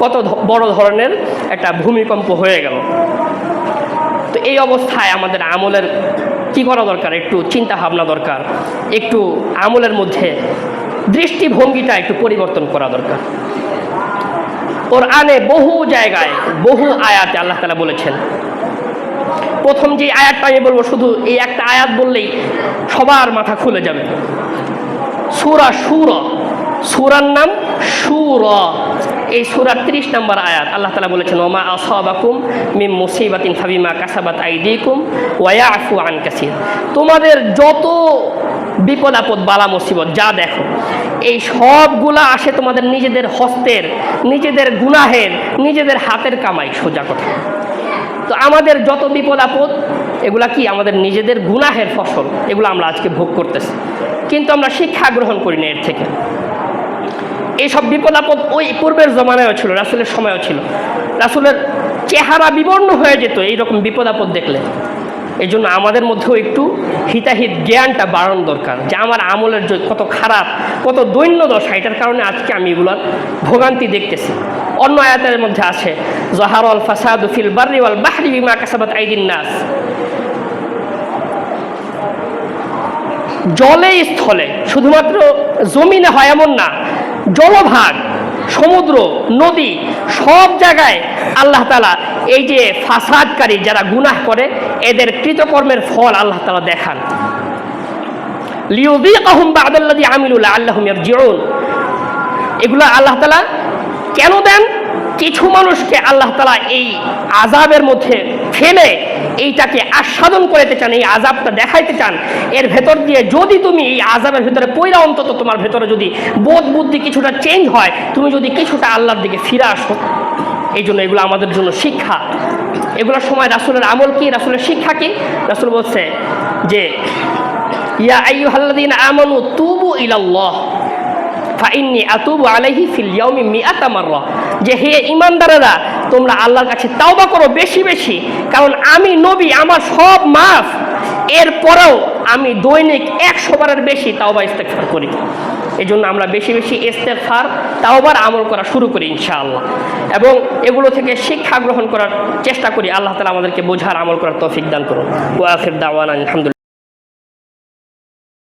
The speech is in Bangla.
কত বড় ধরনের একটা ভূমিকম্প হয়ে গেল। তো এই অবস্থায় আমাদের আমলের কি করা দরকার? একটু চিন্তা ভাবনা দরকার। একটু আমলের মধ্যে দৃষ্টিভঙ্গিটা একটু পরিবর্তন করা দরকার। ওর আনে বহু জায়গায়, বহু আয়াতে আল্লাহ তালা বলেছেন। প্রথম যে আয়াতটা আমি বলব, শুধু এই একটা আয়াত বললেই সবার মাথা খুলে যাবে। সুরা সুর। সুরার নাম সুর। এই সুরার তিরিশ নম্বর আয়াত, আল্লাহ তালা বলেছেন, ওমা আসাবাকুম মিম মুসিবাতিন ফাবিমা কাসাবাত আইদিকুম ওয়া আফু আন কাসির। তোমাদের যত বিপদ আপদ, বালা মুসিবত, যা দেখো, এই সবগুলা আসে তোমাদের নিজেদের হস্তের, নিজেদের গুনাহের, নিজেদের হাতের কামাই, সোজা কথা। তো আমাদের যত বিপদ আপদ, এগুলা কি? আমাদের নিজেদের গুনাহের ফসল, এগুলো আমরা আজকে ভোগ করতেছি। কিন্তু আমরা শিক্ষা গ্রহণ করি না এর থেকে। এইসব বিপদ আপদ ওই পূর্বের জমানায়ও ছিল, রাসুলের সময়ও ছিল। রাসুলের চেহারা বিবর্ণ হয়ে যেত এইরকম বিপদ আপদ দেখলে। এই জন্য আমাদের মধ্যেও একটু হিতাহিত জ্ঞানটা বাড়ানো দরকার যে আমার আমলের কত খারাপ, কত দৈন্য দশা, এটার কারণে আজকে আমি এগুলোর ভোগান্তি দেখতেছি। অন্য আয়াতের মধ্যে আছে, জহার আল ফাসাদ ফিল বার্রি ওয়াল বাহরি বিমা কাসাবাত আইদিন নাস। জলে স্থলে, শুধুমাত্র জমিনে হয় এমন না জলভাগ সমুদ্র, নদী, সব জায়গায় আল্লাহ তালা এই যে ফাসাদকারী যারা গুনাহ করে, এদের কৃতকর্মের ফল আল্লাহ তালা দেখান। লিউযীকাহুম বা'দাল্লাযী আমিলু লাআল্লাহুম ইয়ারজিউন। এগুলো আল্লাহ তালা কেন দেন? কিছু মানুষকে আল্লাহ তালা এই আজাবের মধ্যে ফেলে এইটাকে আস্বাদন করতে চান, এই আজাবটা দেখাইতে চান, এর ভেতর দিয়ে যদি তুমি এই আজাবের ভেতরে পয়লা অন্তত তোমার ভেতরে যদি বোধ বুদ্ধি কিছুটা চেঞ্জ হয়, তুমি যদি কিছুটা আল্লাহর দিকে ফিরে আসো। এই জন্য এগুলো আমাদের জন্য শিক্ষা। এগুলোর সময় রাসুলের আমল কি? রাসুলের শিক্ষা কি? রাসুল বলছে যে, ইয়া আইয়ুহাল্লাযীনা আমানু তুবু ইলাল্লাহ, ফাইন্নি আতুবু আলাইহি ফিল ইয়াউমি মিআতা মাররা। যে হে ইমানদারেরা তোমরা আল্লাহর কাছে তাওবা করো বেশি বেশি। কারণ আমি নবী, আমার সব মাফ। এরপরেও আমি দৈনিক একশো বারের বেশি তাওবা ইস্তেগফার করি। এই জন্য আমরা বেশি বেশি ইস্তেগফার, তাওবার আমল করা শুরু করি ইনশাআল্লাহ। এবং এগুলো থেকে শিক্ষা গ্রহণ করার চেষ্টা করি। আল্লাহ তালা আমাদেরকে বোঝার আমল করার তৌফিক দান করুন। ওয়া আখির দাওয়ানা আলহামদুলিল্লাহ।